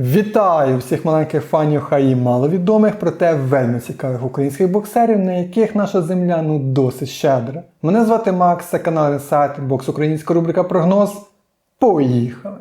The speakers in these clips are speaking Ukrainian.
Вітаю всіх маленьких фанів, хай і маловідомих, проте вельми цікавих українських боксерів, на яких наша земля ну досить щедра. Мене звати Макс, це канал Інсайт, бокс українська рубрика Прогноз. Поїхали!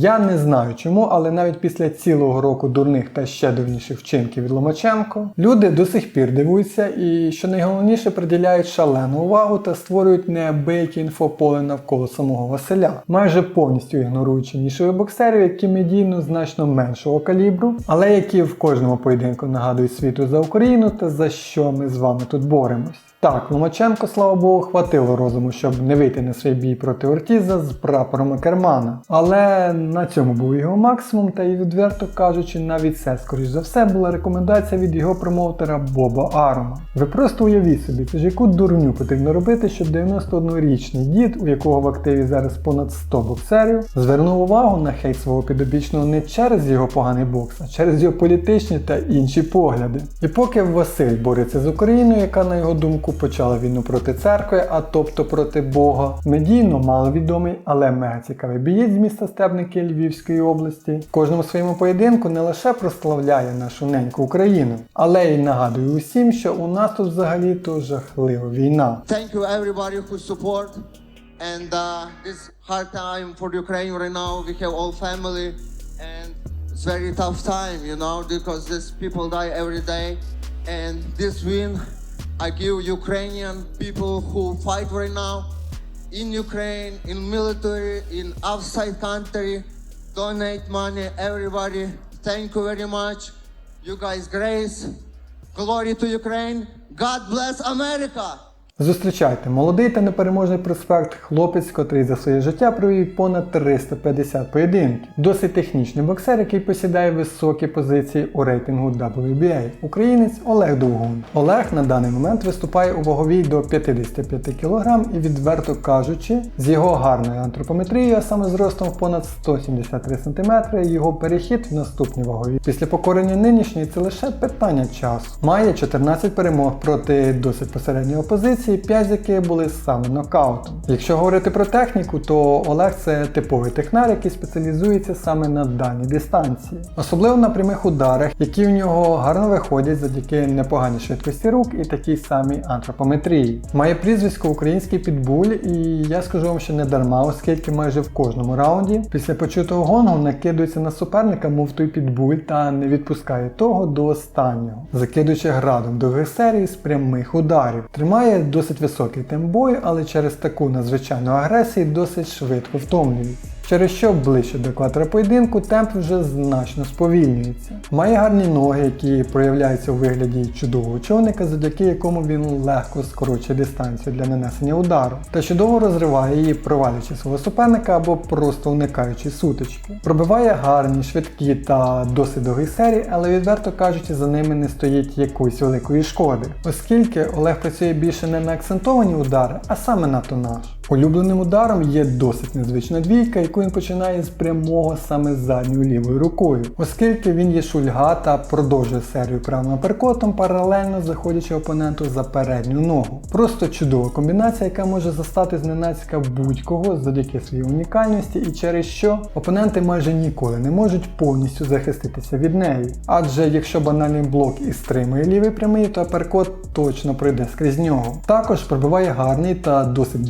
Я не знаю чому, але навіть після цілого року дурних та ще дурніших вчинків від Ломаченко, люди до сих пір дивуються і, що найголовніше, приділяють шалену увагу та створюють неабияке інфополе навколо самого Василя, майже повністю ігноруючи нішових боксерів, які медійно значно меншого калібру, але які в кожному поєдинку нагадують світу за Україну та за що ми з вами тут боремось. Так, Ломаченко, слава Богу, хватило розуму, щоб не вийти на свій бій проти Ортіза з прапором Акермана. Але на цьому був його максимум, та і відверто кажучи, навіть це, скоріш за все, була рекомендація від його промоутера Боба Арума. Ви просто уявіть собі, це ж яку дурню потрібно робити, щоб 91-річний дід, у якого в активі зараз понад 100 боксерів, звернув увагу на хейт свого підопічного не через його поганий бокс, а через його політичні та інші погляди. І поки Василь бореться з Україною, яка на його думку почала війну проти церкви, а тобто проти Бога, медійно маловідомий, але мега цікавий бієць з міста Стебники Львівської області. В кожному своєму поєдинку не лише прославляє нашу неньку Україну, але й нагадує усім, що у нас тут взагалі-то жахлива війна. Thank you everybody who support and uh, this hard time for Ukraine right now. We have all family and it's very tough time, you know, because these people die every day. And this win, I give Ukrainian people who fight right now in Ukraine, in military, in outside country, donate money, everybody. Thank you very much. You guys grace. Glory to Ukraine. God bless America. Зустрічайте молодий та непереможний проспект, хлопець, котрий за своє життя провів понад 350 поєдинків. Досить технічний боксер, який посідає високі позиції у рейтингу WBA. Українець Олег Довгун. Олег на даний момент виступає у ваговій до 55 кг і відверто кажучи, з його гарною антропометрією, а саме зростом в понад 173 см, його перехід в наступні вагові. Після покорення нинішньої це лише питання часу. Має 14 перемог проти досить посередньої опозиції. 5 з яких були саме нокаутом. Якщо говорити про техніку, то Олег це типовий технар, який спеціалізується саме на дальній дистанції, особливо на прямих ударах, які в нього гарно виходять завдяки непоганій швидкості рук і такій самій антропометрії. Має прізвисько український підбуль, і я скажу вам, що не дарма, оскільки майже в кожному раунді після почутого гонгу накидується на суперника, мов той підбуль, та не відпускає того до останнього, закидуючи градом довгих серій з прямих ударів. Тримає досить високий темп бою, але через таку надзвичайну агресію досить швидко втомлюється. Через що ближче до екватора поєдинку темп вже значно сповільнюється. Має гарні ноги, які проявляються у вигляді чудового човника, завдяки якому він легко скорочує дистанцію для нанесення удару, та чудово розриває її, провалюючи свого суперника або просто уникаючи сутички. Пробиває гарні, швидкі та досить довгі серії, але відверто кажучи, за ними не стоїть якоїсь великої шкоди, оскільки Олег працює більше не на акцентовані удари, а саме на тонаж. Улюбленим ударом є досить незвична двійка, яку він починає з прямого саме задньою лівою рукою, оскільки він є шульга та продовжує серію правим аперкотом, паралельно заходячи опоненту за передню ногу. Просто чудова комбінація, яка може застати зненацька будь-кого завдяки своїй унікальності, і через що опоненти майже ніколи не можуть повністю захиститися від неї. Адже якщо банальний блок і стримує лівий прямий, то аперкот точно пройде скрізь нього. Також пробиває гарний та досить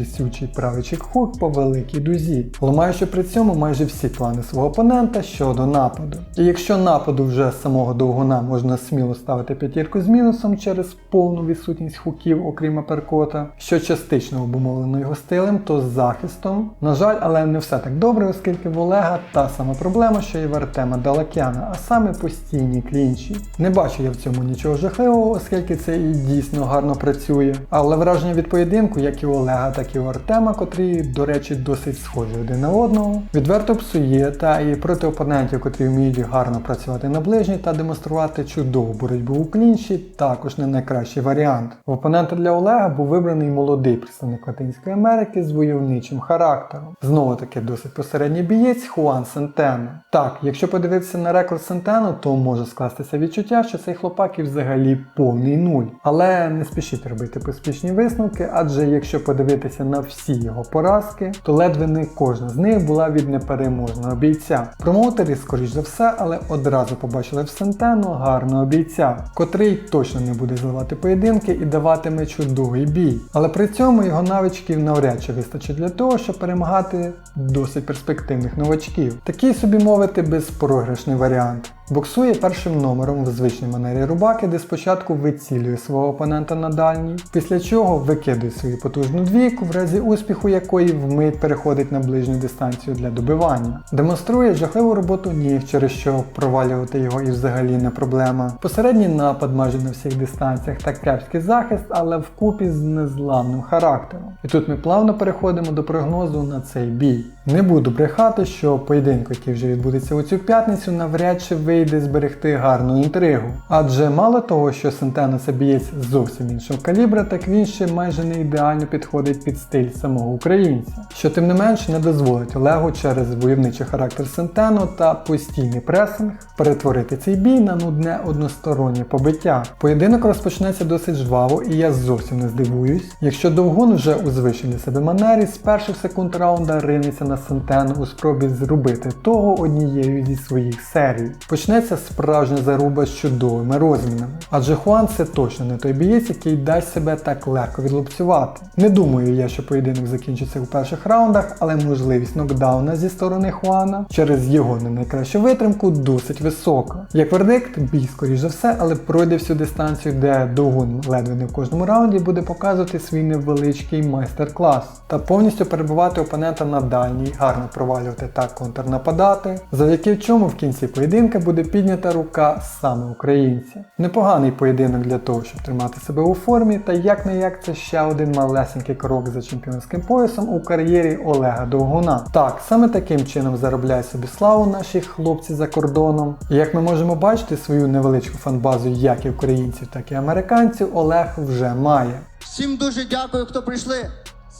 правий чекхук по великій дузі, ламаючи при цьому майже всі плани свого опонента щодо нападу. І якщо нападу вже з самого довгуна можна сміло ставити п'ятірку з мінусом через повну відсутність хуків, окрім аперкота, що частично обумовлено його стилем, то з захистом. На жаль, але не все так добре, оскільки в Олега та сама проблема, що і в Артема Далакяна, а саме постійні клінчі. Не бачу я в цьому нічого жахливого, оскільки це і дійсно гарно працює. Але враження від поєдинку, як і у Олега, так і у Артема, котрі, до речі, досить схожі один на одного, відверто псує та і проти опонентів, котрі вміють гарно працювати на ближній та демонструвати чудову боротьбу у клінчі, також не найкращий варіант. В опонента для Олега був вибраний молодий представник Латинської Америки з войовничим характером. Знову таки досить посередній бієць Хуан Сентено. Так, якщо подивитися на рекорд Сентено, то може скластися відчуття, що цей хлопак і взагалі повний нуль. Але не спішіть робити поспішні висновки, адже якщо подивитися на всі його поразки, то ледве не кожна з них була від непереможного бійця. Промоутері, скоріш за все, але одразу побачили в Сентено гарного бійця, котрий точно не буде зливати поєдинки і даватиме чудовий бій. Але при цьому його навичків навряд чи вистачить для того, щоб перемагати досить перспективних новачків. Такий собі мовити безпрограшний варіант. Боксує першим номером в звичній манері рубаки, де спочатку вицілює свого опонента на дальній, після чого викидує свою потужну двійку, в разі успіху якої вмить переходить на ближню дистанцію для добивання. Демонструє жахливу роботу ніг, через що провалювати його і взагалі не проблема. Посередній напад майже на всіх дистанціях та кепський захист, але вкупі з незламним характером. І тут ми плавно переходимо до прогнозу на цей бій. Не буду брехати, що поєдинок, який вже відбудеться у цю п'ятницю, навряд чи вийде зберегти гарну інтригу. Адже мало того, що Сентено це бієць зовсім іншого калібра, так він ще майже не ідеально підходить під стиль самого українця. Що тим не менш не дозволить Олегу через войовничий характер Сентено та постійний пресинг перетворити цей бій на нудне одностороннє побиття. Поєдинок розпочнеться досить жваво, і я зовсім не здивуюсь, якщо Довгун вже у звичній себе манері з перших секунд раунда ринеться на Сентено у спробі зробити того однією зі своїх серій. Почнеться справжня заруба з чудовими розмінами. Адже Хуан це точно не той бієць, який дасть себе так легко відлупцювати. Не думаю я, що поєдинок закінчиться у перших раундах, але можливість нокдауна зі сторони Хуана через його не найкращу витримку досить висока. Як вердикт, бій скоріш за все, але пройде всю дистанцію, де Довгун ледве не в кожному раунді буде показувати свій невеличкий майстер-клас та повністю перебувати опонента на дальній, гарно провалювати та контрнападати, завдяки чому в кінці поєдинка буде піднята рука саме українця. Непоганий поєдинок для того, щоб тримати себе у формі, та як не як це ще один малесенький крок за чемпіонським поясом у кар'єрі Олега Довгуна. Так, саме таким чином заробляють собі славу наші хлопці за кордоном. І як ми можемо бачити, свою невеличку фанбазу як і українців, так і американців Олег вже має. Всім дуже дякую, хто прийшли.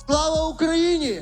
Слава Україні!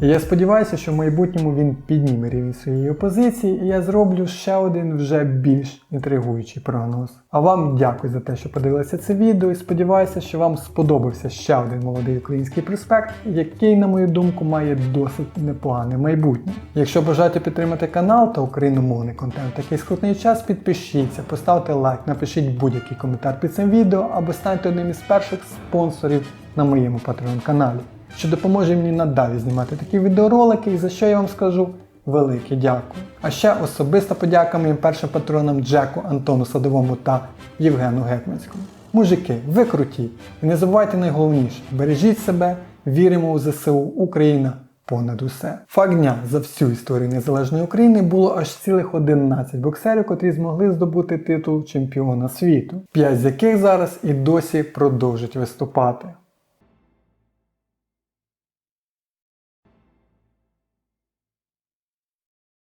Я сподіваюся, що в майбутньому він підніме рівень своєї опозиції, і я зроблю ще один вже більш інтригуючий прогноз. А вам дякую за те, що подивилися це відео, і сподіваюся, що вам сподобався ще один молодий український проспект, який, на мою думку, має досить непогане майбутнє. Якщо бажаєте підтримати канал та україномовний контент такий скрутний час, підпишіться, поставте лайк, напишіть будь-який коментар під цим відео або станьте одним із перших спонсорів на моєму Patreon каналі що допоможе мені надалі знімати такі відеоролики, і за що я вам скажу велике дякую. А ще особиста подяка моїм першим патронам Джеку, Антону Садовому та Євгену Гетманському. Мужики, ви круті! І не забувайте найголовніше, бережіть себе, віримо у ЗСУ, Україна понад усе. Факт дня за всю історію незалежної України було аж цілих 11 боксерів, котрі змогли здобути титул чемпіона світу, 5 з яких зараз і досі продовжують виступати.